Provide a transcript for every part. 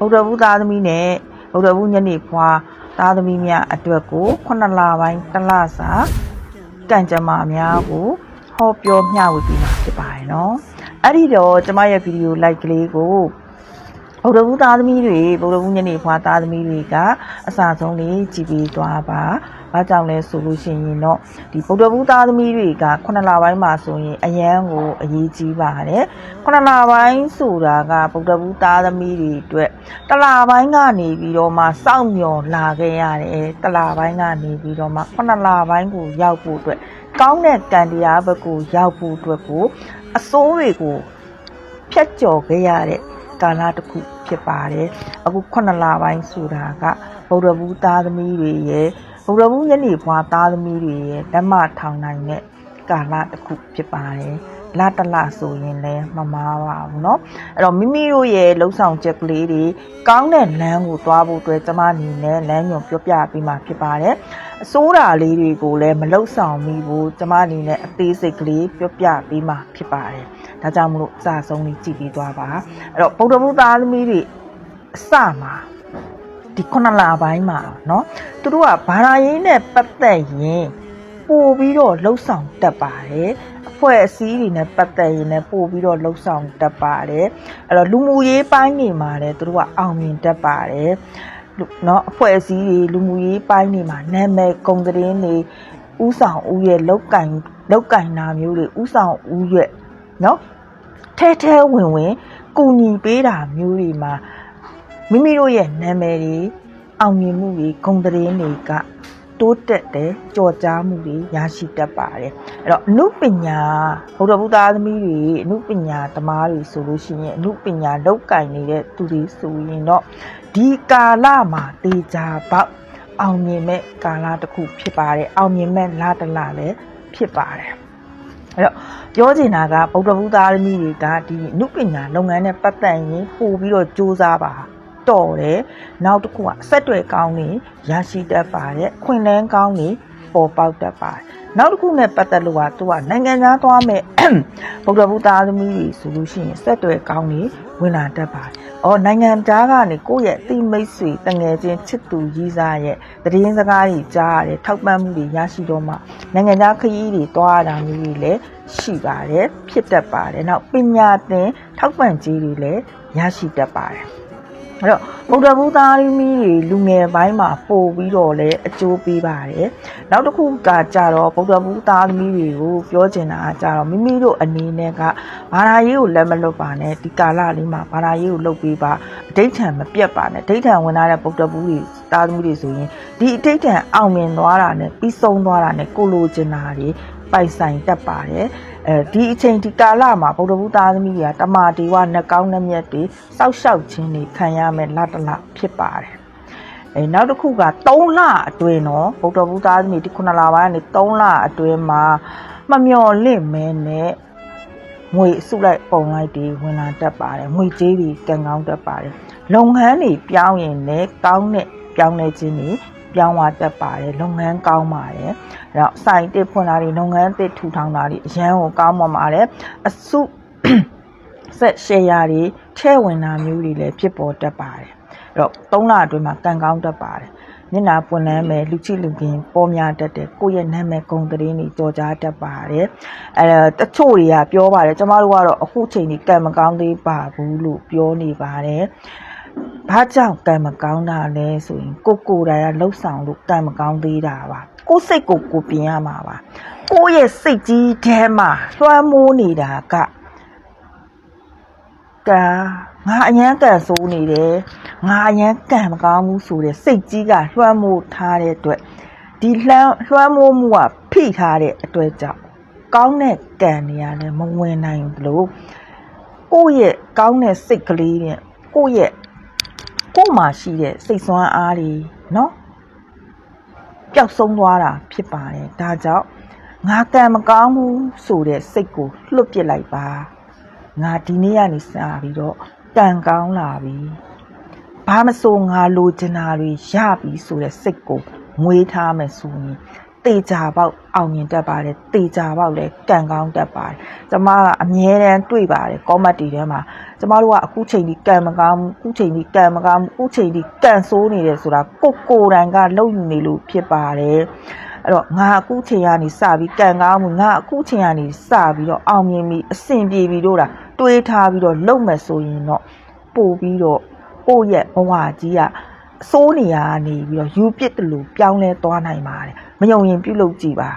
ဗုဒ္ဓဘူးသားသမီးနဲ့ဗုဒ္ဓဘူးညနေဖွာသားသမီးများအတွက်ကို9လပိုင်းတစ်လစာကံကြမ္မာများကိုဟောပြောမျှဝေပေးမှာဖြစ်ပါတယ်နော်အဲ့ဒီတော့ကျမရဲ့ဗီဒီယို like ကလေးကို ဗုဒ္ဓဘူးသားသမီးတွေဗုဒ္ဓဘူးညနေဖွာသားသမီးတွေကအစာဆုံးလေးကြည်ပြီးသွားပါ။ဘာကြောင့်လဲဆိုလို့ရှိရင်တော့ဒီဗုဒ္ဓဘူးသားသမီးတွေက9လပိုင်းမှာဆိုရင်အရန်ကိုအရေးကြီးပါတယ်။9လပိုင်းဆိုတာကဗုဒ္ဓဘူးသားသမီးတွေအတွက်တလပိုင်းကနေပြီးတော့မှစောင့်မျှော်လာခဲ့ရတယ်။တလပိုင်းကနေပြီးတော့မှ9လပိုင်းကိုရောက်ဖို့အတွက်ကောင်းတဲ့ကံတရားဘက်ကိုရောက်ဖို့အတွက်ကိုအစိုးတွေကိုဖြတ်ကျော်ခဲ့ရတဲ့ ကာလတစ်ခုဖြစ်ပါတယ်အခု9လပိုင်းဆိုတာကဗုဒ္ဓဘူးသားသမီးတွေရဲ့ဗုဒ္ဓဘူးညနေဖွာသားသမီးတွေရဲ့ဓမ္မထောင်နိုင်တဲ့ကာလတစ်ခုဖြစ်ပါတယ်လတလဆိုရင်လည်းမမားပါဘူးเนาะအဲ့တော့မိမိတို့ရဲ့လှုပ်ဆောင်ချက်ကလေးတွေကောင်းတဲ့လမ်းကိုသွားဖို့အတွက်ကျမအနေနဲ့လမ်းညွန်ပြောပြပေးမှာဖြစ်ပါတယ်အစိုးရာလေးတွေကိုလည်းမလှုပ်ဆောင်မိဘူးကျမအနေနဲ့အသေးစိတ်ကလေးပြောပြပေးမှာဖြစ်ပါတယ် ဒါကြောင့်မလို့စာဆုံးလေးကြည့်ပြီးသွားပါအဲ့တော့ဗုဒ္ဓဘုသားသမီးတွေအစမှာဒီခုနှစ်လပိုင်းမှာเนาะသူတို့ကဘာသာရေးနဲ့ပတ်သက်ရင်ပို့ပြီးတော့လှုပ်ဆောင်တတ်ပါတယ်အဖွဲ့အစည်းတွေနဲ့ပတ်သက်ရင်လည်းပို့ပြီးတော့လှုပ်ဆောင်တတ်ပါတယ်အဲ့တော့လူမှုရေးပိုင်းတွေမှာလည်းသူတို့ကအောင်မြင်တတ်ပါတယ်လူเนาะအဖွဲ့အစည်းတွေလူမှုရေးပိုင်းတွေမှာနာမည်ကုန်သတင်းတွေဥဆောင်ဦးရဲ့လောက်ကင်လောက်ကင်နာမျိုးတွေဥဆောင်ဦးရဲ့ နော်ထဲထဲဝင်ဝင်ကူညီပေးတာမျိုးတွေမှာမိမိတို့ရဲ့နာမည်တွေအောင်မြင်မှုတွေဂုဏ်သတင်းတွေကတိုးတက်တဲ့ကြော်ကြားမှုတွေရရှိတတ်ပါတယ်အဲ့တော့အမှုပညာဗုဒ္ဓဘုရားသမီးတွေအမှုပညာသမားတွေဆိုလို့ရှိရင်အမှုပညာလောက်ကင်နေတဲ့သူတွေဆိုရင်တော့ဒီကာလမှာတေချာပေါက်အောင်မြင်မဲ့ကာလတစ်ခုဖြစ်ပါတယ်အောင်မြင်မဲ့လတစ်လလည်းဖြစ်ပါတယ် အဲ့တော့ပြောချင်တာကဗုဒ္ဓဘုရားသမီးတွေကဒီအနုပညာလုပ်ငန်းနဲ့ပတ်သက်ရင်ပို့ပြီးတော့စူးစမ်းပါတော်တယ်နောက်တစ်ခုကအဆက်တွေကောင်းနေရရှိတတ်ပါတယ်ခွင့်လန်းကောင်းနေပေါ်ပေါက်တတ်ပါတယ်နောက်တစ်ခုနဲ့ပတ်သက်လို့ကသူကနိုင်ငံသားသွားမဲ့ဗုဒ္ဓဘုရားသမီးတွေဆိုလို့ရှိရင်ဆက်တွေကောင်းနေဝင်လာတတ်ပါတယ်။ အော်နိုင်ငံသားကနေကိုယ့်ရဲ့အတိမိတ်ဆွေတငယ်ချင်းချစ်သူကြီးစားရဲ့တည်င်းစကားကြီးကြားရတယ်ထောက်ပံ့မှုတွေရရှိတော့မှနိုင်ငံသားခရီးတွေတွားတာမျိုးတွေလည်းရှိပါတယ်ဖြစ်တတ်ပါတယ်။နောက်ပညာသင်ထောက်ပံ့ကြေးတွေလည်းရရှိတတ်ပါတယ်။ အဲ့တော့ဗုဒ္ဓဘုသားသမီးတွေလူငယ်ပိုင်းမှာပို့ပြီးတော့လည်းအကျိုးပေးပါတယ်။နောက်တစ်ခုကကြတော့ဗုဒ္ဓဘုသားသမီးတွေကိုပြောချင်တာကကြတော့မိမိတို့အနေနဲ့ကဘာသာရေးကိုလက်မလွတ်ပါနဲ့ဒီကာလလေးမှာဘာသာရေးကိုလုပ်ပေးပါအဋိဋ္ဌံမပြတ်ပါနဲ့အဋိဋ္ဌံဝင်လာတဲ့ဗုဒ္ဓဘုတွေသားသမီးတွေဆိုရင်ဒီအဋိဋ္ဌံအောင်မြင်သွားတာနဲ့ပြီးဆုံးသွားတာနဲ့ကိုလိုချင်တာတွေ ပိုင်ဆိုင်တတ်ပါတယ်အဲဒီအချိန်ဒီကာလမှာဗုဒ္ဓဘုသားသမီးတွေကတမာဒေဝနှကောင်းနှမျက်တွေစောက်ရှောက်ခြင်းတွေခံရမယ်လတ်တလဖြစ်ပါတယ်အဲနောက်တစ်ခုက3လအတွင်းတော့ဗုဒ္ဓဘုသားသမီးဒီ9လပိုင်းကနေ3လအတွင်းမှာမမျော်လင့်မဲနဲ့ငွေအစုလိုက်ပုံလိုက်တွေဝင်လာတတ်ပါတယ်ငွေကြေးတွေကံကောင်းတတ်ပါတယ်လုပ်ငန်းတွေပြောင်းရင်လည်းကောင်းတဲ့ပြောင်းလဲခြင်းတွေ ပြောင်းသွားတတ်ပါတယ်လုပ်ငန်းကောင်းပါတယ်အဲ့တော့စိုက်တစ်ဖွင့်တာတွေလုပ်ငန်းတစ်ထူထောင်တာတွေအရန်ကိုကောင်းပါပါတယ်အစုဆက်ရှယ်ယာတွေထဲဝင်တာမျိုးတွေလည်းဖြစ်ပေါ်တတ်ပါတယ်အဲ့တော့၃လအတွင်းမှာကံကောင်းတတ်ပါတယ်မျက်နာပွင့်လန်းမယ်လူချိလူကင်ပေါ်များတတ်တယ်ကိုယ့်ရဲ့နာမည်ဂုဏ်သတင်းတွေကြော်ကြားတတ်ပါတယ်အဲတချို့တွေကပြောပါတယ်ကျမတို့ကတော့အခုချိန်ကြီးကံမကောင်းသေးပါဘူးလို့ပြောနေပါတယ် ဘာကြောင့်ကံမကောင်းတာလဲဆိုရင်ကိုကိုယ်တိုင်ကလှုပ်ဆောင်လို့ကံမကောင်းသေးတာပါကိုယ်စိတ်ကိုကိုပြင်ရမှာပါကိုယ့်ရဲ့စိတ်ကြီးထဲမှာလွှမ်းမိုးနေတာကကံငါအရန်ကံဆိုးနေတယ်ငါအရန်ကံမကောင်းဘူးဆိုတဲ့စိတ်ကြီးကလွှမ်းမိုးထားတဲ့အတွက်ဒီလှမ်းလွှမ်းမိုးမှုကဖိထားတဲ့အတွက်ကြောင့်ကောင်းတဲ့ကံတွေကလည်းမဝင်နိုင်ဘူးလို့ကိုယ့်ရဲ့ကောင်းတဲ့စိတ်ကလေးနဲ့ကိုယ့်ရဲ့ ကိုယ်မှာရှိတဲ့စိတ်ဆွမ်းအားတွေเนาะပျောက်ဆုံးသွားတာဖြစ်ပါတယ်ဒါကြောင့်ငါကံမကောင်းဘူးဆိုတဲ့စိတ်ကိုလွတ်ပစ်လိုက်ပါ ငါဒီနေ့ကနေစပြီးတော့ကံကောင်းလာပြီဘာမဆိုငါလိုချင်တာတွေရပြီဆိုတဲ့စိတ်ကိုမွေးထားမယ်ဆိုရင် တေချာပေါက်အောင်မြင်တတ်ပါတယ်တေချာပေါက်လည်းကံကောင်းတတ်ပါတယ်ကျမကအမြဲတမ်းတွေ့ပါတယ်ကောမတ်တီထဲမှာကျမတို့ကအခုချိန်ဒီကံမကောင်းဘူးအခုချိန်ဒီကံမကောင်းဘူးအခုချိန်ဒီကံဆိုးနေတယ်ဆိုတာကိုယ်ကိုယ်တိုင်ကလုံယူနေလို့ဖြစ်ပါတယ်အဲ့တော့ငါအခုချိန်ကနေစပြီးကံကောင်းမှုငါအခုချိန်ကနေစပြီးတော့အောင်မြင်ပြီးအဆင်ပြေပြီးတော့လားတွေးထားပြီးတော့လုပ်မယ်ဆိုရင်တော့ပို့ပြီးတော့ကိုယ့်ရဲ့ဘဝကြီးက စိုးနေရကနေပြီးတော့ယူပစ်တယ်လို့ပြောင်းလဲသွားနိုင်ပါတယ်မယုံရင်ပြုလုပ်ကြည့်ပါ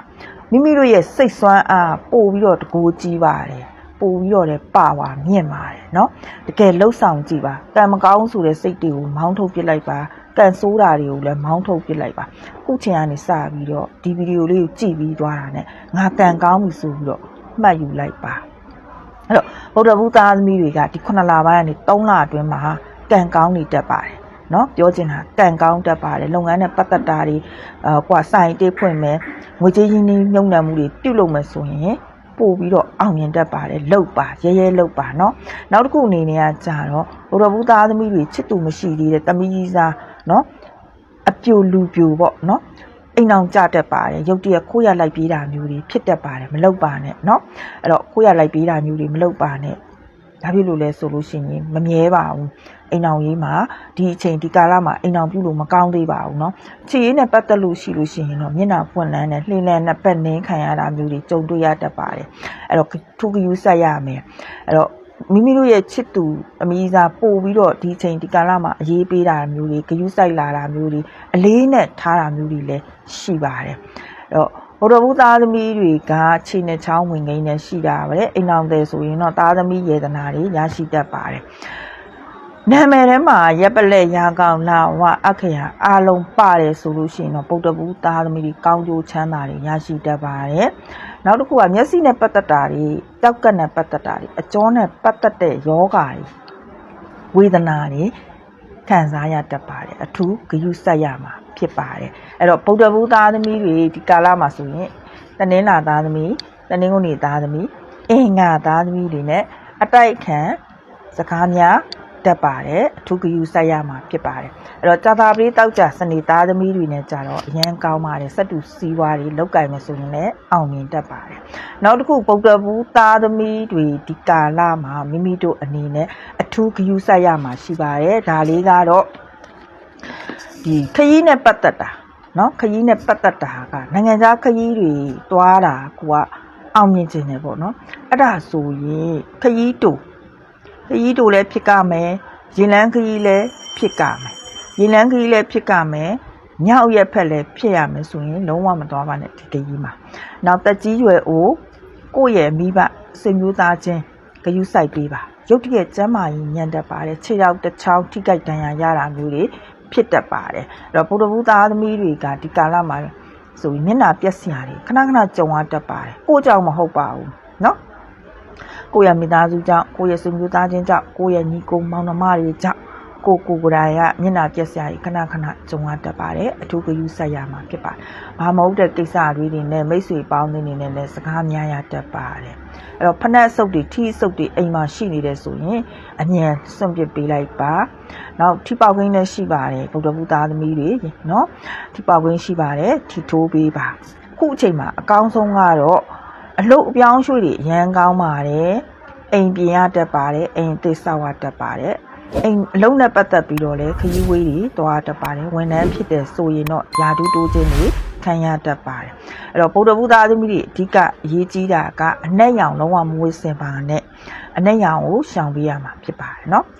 မိမိတို့ရဲ့စိတ်ဆွမ်းအားပို့ပြီးတော့တကိုးကြီးပါတယ်ပို့ပြီးတော့လည်းပါဝါမြင့်ပါတယ်เนาะတကယ်လှုပ်ဆောင်ကြည့်ပါကံမကောင်းဆိုတဲ့စိတ်တွေကိုမောင်းထုတ်ပစ်လိုက်ပါကံဆိုးတာတွေကိုလည်းမောင်းထုတ်ပစ်လိုက်ပါခုချိန်ကနေစပြီးတော့ဒီဗီဒီယိုလေးကိုကြည့်ပြီးသွားတာ ਨੇ ငါကံကောင်းပြီဆိုပြီးတော့မှတ်ယူလိုက်ပါ အဲ့တော့ဗုဒ္ဓဘုသားသမီးတွေကဒီ9လပိုင်းကနေ3လအတွင်းမှာကံကောင်းနေတတ်ပါတယ် เนาะပြောချင်တာကံကောင်းတတ်ပါတယ်လုပ်ငန်းနဲ့ပတ်သက်တာတွေအာကွာစိုင်တေးဖွင့်မယ်ငွေကြေးရင်းနှီးမြုပ်နှံမှုတွေပြုလုပ်မယ်ဆိုရင်ပို့ပြီးတော့အောင်မြင်တတ်ပါတယ်လှုပ်ပါရဲရဲလှုပ်ပါเนาะနောက်တစ်ခုအနေနဲ့ကကြာတော့ဗုဒ္ဓဘုသားသမီးတွေချစ်သူမရှိသေးတဲ့တမီးကြီးစားเนาะအပြိုလူပြိုပေါ့เนาะအိမ်အောင်ကြတတ်ပါတယ်ရုတ်တရက်ခိုးရလိုက်ပြေးတာမျိုးတွေဖြစ်တတ်ပါတယ်မလုပ်ပါနဲ့เนาะ အဲ့တော့ကိုရလိုက်ပေးတာမျိုးတွေမလုပ်ပါနဲ့ ဒါဖြစ်လို့လဲဆိုလို့ရှိရင်မမြဲပါဘူးအိမ်အောင်ရေးမှာဒီအချိန်ဒီကာလမှာအိမ်အောင်ပြုလို့မကောင်းသေးပါဘူးเนาะခြေရင်းနဲ့ပတ်သက်လို့ရှိလို့ရှိရင်တော့မျက်နှာပွင့်လန်းနဲ့လှိလန်းနဲ့ပတ်နှင်းခံရတာမျိုးတွေကြုံတွေ့ရတတ်ပါတယ်အဲ့တော့ထူကယူဆက်ရမယ်အဲ့တော့မိမိတို့ရဲ့ချစ်သူအမိစားပို့ပြီးတော့ဒီအချိန်ဒီကာလမှာအေးပေးတာမျိုးတွေဂယူဆိုင်လာတာမျိုးတွေအလေးနဲ့ထားတာမျိုးတွေလည်းရှိပါတယ်အဲ့တော့ ဘုဒ္ဓဘုသားသမီးတွေကခြေနဲ့ချောင်းဝင်ကိန်းနဲ့ရှိတာပဲအိမ်အောင်တယ်ဆိုရင်တော့သားသမီးယေဒနာတွေရရှိတတ်ပါတယ်နာမည်ထဲမှာရက်ပလက်ရာကောင်လာဝအခရာအာလုံးပါတယ်ဆိုလို့ရှိရင်တော့ဗုဒ္ဓဘုသားသမီးတွေကောင်းကျိုးချမ်းသာတွေရရှိတတ်ပါတယ်နောက်တစ်ခုကမျက်စိနဲ့ပတ်သက်တာတွေတောက်ကက်နဲ့ပတ်သက်တာတွေအကြောနဲ့ပတ်သက်တဲ့ယောဂါတွေဝေဒနာတွေခံစားရတတ်ပါတယ်အထူးဂရုစိုက်ရမှာ ဖြစ်ပါတယ်အဲ့တော့ဗုဒ္ဓဘုသားသမီးတွေဒီကာလမှာဆိုရင်တနင်္လာသားသမီးတနင်္ဂနွေသားသမီးအင်္ဂါသားသမီးတွေနဲ့အတိုက်ခံစကားများတတ်ပါတယ်အထူးဂရုစိုက်ရမှာဖြစ်ပါတယ်အဲ့တော့ကြာသာပတိတောက်ကြစနေသားသမီးတွေနဲ့ကြတော့အရန်ကောင်းပါတယ်စက်တူစီးပွားတွေလောက်ကင်မယ်ဆိုရင်လည်းအောင်မြင်တတ်ပါတယ်နောက်တစ်ခုဗုဒ္ဓဘုသားသမီးတွေဒီကာလမှာမိမိတို့အနေနဲ့အထူးဂရုစိုက်ရမှာရှိပါတယ်ဒါလေးကတော့ ဒီခရီးနဲ့ပတ်သက်တာနော်ခရီးနဲ့ပတ်သက်တာကနိုင်ငံခြားခရီးတွေသွားတာကိုကအောင်မြင်ခြင်းတယ်ပေါ့နော်အဲ့ဒါဆိုရင်ခရီးတူခရီးတူလည်းဖြစ်ကမယ်ရင်လန်းခရီးလည်းဖြစ်ကမယ်ရင်လန်းခရီးလည်းဖြစ်ကမယ်ညောက်ရက်ဖက်လည်းဖြစ်ရမယ်ဆိုရင်လုံးဝမသွားပါနဲ့ဒီခရီးမှာနောက်တက်ကြီးရွယ်အိုကိုယ့်ရဲ့မိဘဆွေမျိုးသားချင်းဂယုစိုက်ပေးပါရုတ်တရက်ကျမ်းမာရင်ညံတက်ပါတယ်ခြေရောက်တစ်ချောင်းထိကြိုက်ဒဏ်ရာရတာမျိုးတွေ ဖြစ်တတ်ပါတယ်အဲ့တော့ဗုဒ္ဓဘုသားသမီးတွေကဒီကာလမှာဆိုပြီးမျက်နှာပြက်စရာတွေခဏခဏကြုံရတတ်ပါတယ်ကိုကြောင့်မဟုတ်ပါဘူးเนาะကိုယ့်ရဲ့မိသားစုကြောင့်ကိုယ့်ရဲ့ဆွေမျိုးသားချင်းကြောင့်ကိုယ့်ရဲ့ညီကိုမောင်နှမတွေကြောင့်ကိုကိုကိုယ်တိုင်ကမျက်နှာပြက်စရာကြီးခဏခဏကြုံရတတ်ပါတယ်အထူးဂရုစိုက်ရမှာဖြစ်ပါတယ်။ဘာမဟုတ်တဲ့ကိစ္စတွေတွေနဲ့မိတ်ဆွေပေါင်းတွေနေနဲ့လည်းစကားများရတတ်ပါတယ်။ အဲ့တော့ဖနက်ဆုပ်တွေထီဆုပ်တွေအိမ်မှာရှိနေတယ်ဆိုရင်အញ្ញံစွန့်ပစ်ပေးလိုက်ပါ။နောက်ထိပေါက်ခင်းလည်းရှိပါတယ်ဗုဒ္ဓဘုသားသမီးတွေနော်ထိပေါက်ခင်းရှိပါတယ်ထီထိုးပေးပါ။ခုအချိန်မှာအကောင်းဆုံးကတော့အလုတ်အပြောင်းရွှေ့တွေရန်ကောင်းပါတယ်။အိမ်ပြင်ရတတ်ပါတယ်အိမ်သစ်ဆောက်ရတတ်ပါတယ်အိမ်အလုံးနဲ့ပတ်သက်ပြီးတော့လေခရီးဝေးတွေတွားတတ်ပါတယ်ဝန်ထမ်းဖြစ်တဲ့ဆိုရင်တော့ယာတူးတိုးခြင်းတွေ ခံရတတ်ပါတယ်အဲ့တော့ဗုဒ္ဓဘုရားသမီးတွေအဓိကအရေးကြီးတာကအနက်ရောင်လုံးဝမဝေစင်ပါနဲ့အနက်ရောင်ကိုရှောင်ပေးရမှာဖြစ်ပါတယ်နော်